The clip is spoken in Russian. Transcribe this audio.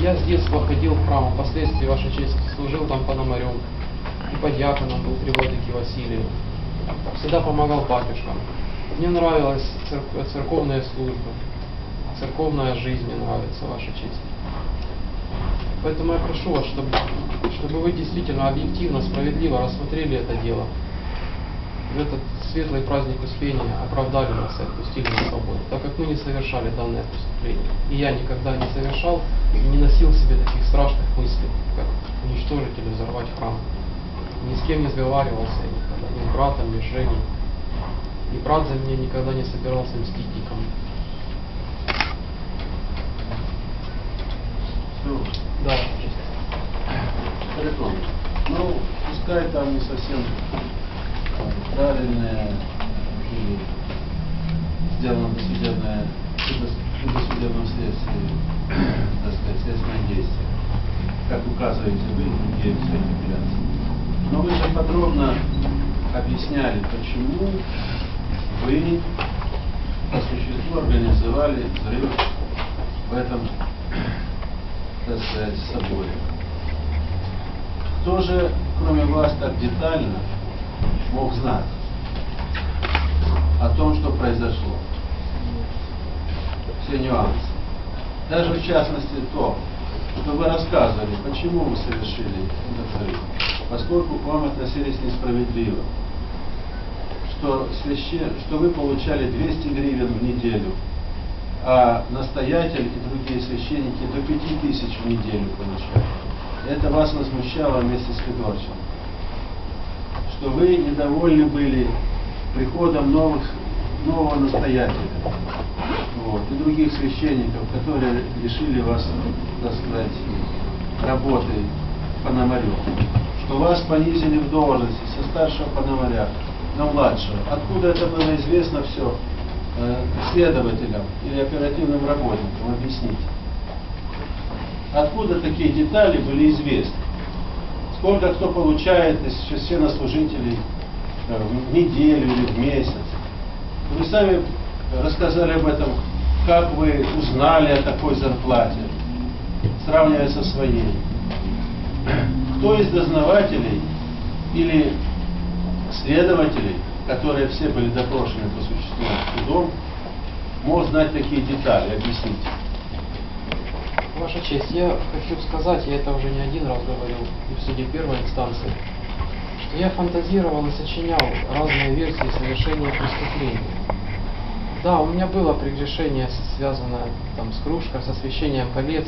Я с детства ходил в храм, впоследствии, Ваша честь, служил там пономарем. И по диаконом был при владыке Василию. Всегда помогал батюшкам. Мне нравилась церк- церковная служба. Церковная жизнь мне нравится, Ваша честь. Поэтому я прошу вас, чтобы, чтобы вы действительно объективно, справедливо рассмотрели это дело. В этот светлый праздник Успения оправдали нас и отпустили на свободу, так как мы не совершали данное преступление. И я никогда не совершал и не носил в себе таких страшных мыслей, как уничтожить или взорвать храм. Ни с кем не сговаривался я никогда, ни с братом, ни с Женей. И брат за меня никогда не собирался мстить никому. Да. Харитон, ну, пускай там не совсем правильное или сделано досудебное, в досудебном следствии, так сказать, следственное действие, как указываете вы, другие все апелляции. Но вы же подробно объясняли, почему вы по существу организовали взрыв в этом, так сказать, соборе. Кто же, кроме вас, так детально мог знать о том, что произошло? Все нюансы. Даже в частности то, что вы рассказывали, почему вы совершили этот взрыв. Поскольку к вам относились несправедливо. Что, священ... что вы получали 200 гривен в неделю, а настоятель и другие священники до 5000 в неделю получали. Это вас возмущало вместе с Федорчем. Что вы недовольны были приходом новых, нового настоятеля вот, и других священников, которые лишили вас, так сказать, работы пономарем. Что вас понизили в должности со старшего пономаря на младшего. Откуда это было известно все э, следователям или оперативным работникам? Объясните. Откуда такие детали были известны? Сколько кто получает из священнослужителей э, в неделю или в месяц? Вы сами рассказали об этом, как вы узнали о такой зарплате, сравнивая со своей. Кто из дознавателей или следователей, которые все были допрошены по существу судом, мог знать такие детали? Объясните. Ваша честь, я хочу сказать, я это уже не один раз говорил и в суде первой инстанции, что я фантазировал и сочинял разные версии совершения преступления. Да, у меня было прегрешение, связанное там, с кружкой, с освещением колец,